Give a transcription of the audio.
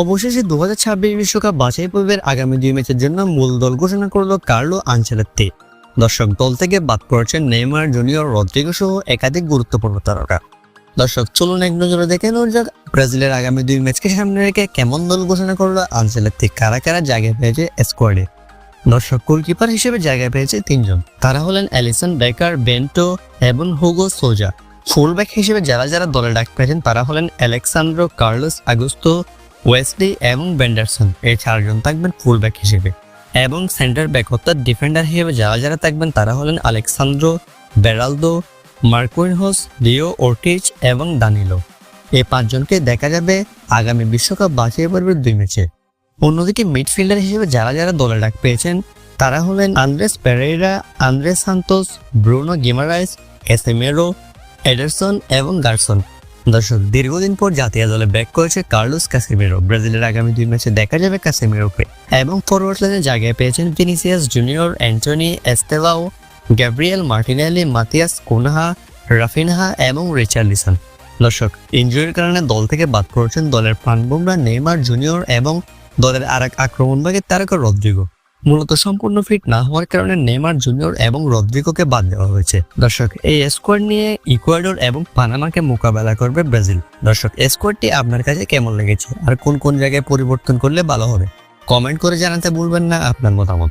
অবশেষে দু হাজার ছাব্বিশ বিশ্বকাপ বাছাই পর্বের আগামী দুই ম্যাচের জন্য মূল দল ঘোষণা করল কার্লো আনচেলত্তি। দর্শক দল থেকে বাদ পড়েছেন নেইমার, জুনিয়র রদ্রিগো সহ একাধিক গুরুত্বপূর্ণ তারকা। দর্শক, চলুন এক নজরে দেখে নেওয়া যাক ব্রাজিলের আগামী দুই ম্যাচকে সামনে রেখে কেমন দল ঘোষণা করল আনচেলত্তি, কারা কারা জায়গা পেয়েছে স্কোয়াডে। দর্শক, গোলকিপার হিসেবে জায়গা পেয়েছে তিনজন। তারা হলেন অ্যালিসন বেকার, বেন্টো এবং হুগো সোজা। ফুলব্যাক হিসেবে যারা যারা দলে ডাক পেয়েছেন তারা হলেন অ্যালেক্সান্ড্রো কার্লোস আগুস্তো ওয়েসলি এবং বেন্ডারসন এই চারজন থাকবেন ফুলব্যাক হিসেবে। এবং সেন্টার ব্যাক অর্থাৎ ডিফেন্ডার হিসেবে যারা যারা থাকবেন তারা হলেন Alexsandro Beraldo Marquinhos Leo Ortiz এবং দানিলো এই পাঁচজনকে দেখা যাবে আগামী বিশ্বকাপ বাছাই পর্বের দুই ম্যাচে। অন্যদিকে মিডফিল্ডার হিসেবে যারা যারা দলে ডাক পেয়েছেন, তারা হলেন Andreas Pereira Andrey Santos Bruno Guimaraes এসেমেরো Ederson এবং গার্সন দর্শক, দীর্ঘদিন পর জাতীয় দলে ব্যাক করেছে কার্লোস কাসেমিরো। ব্রাজিলের আগামী দুই ম্যাচে দেখা যাবে কাসেমিরোকে। এবং ফরওয়ার্ড লাইনে জায়গায় পেয়েছেন Vinicius Junior Antony Estevao Gabriel Martinelli, Matheus Cunha, Raphinha এবং রিচার্লিসন। দর্শক, ইনজুরির কারণে দল থেকে বাদ পড়েছেন দলের প্রাণবোমরা নেইমার জুনিয়র এবং দলের আর এক আক্রমণভাগের তারকা রদ্রিগো। মূলত সম্পূর্ণ ফিট না হওয়ার কারণে নেমার জুনিয়র এবং রদ্রিগোকে বাদ দেওয়া হয়েছে। দর্শক, এই স্কোয়াড নিয়ে ইকুয়াডোর এবং পানামাকে মোকাবেলা করবে ব্রাজিল। দর্শক স্কোয়াডটি আপনার কাছে কেমন লেগেছে? আর কোন কোন জায়গায় পরিবর্তন করলে ভালো হবে? কমেন্ট করে জানাতে ভুলবেন না আপনার মতামত।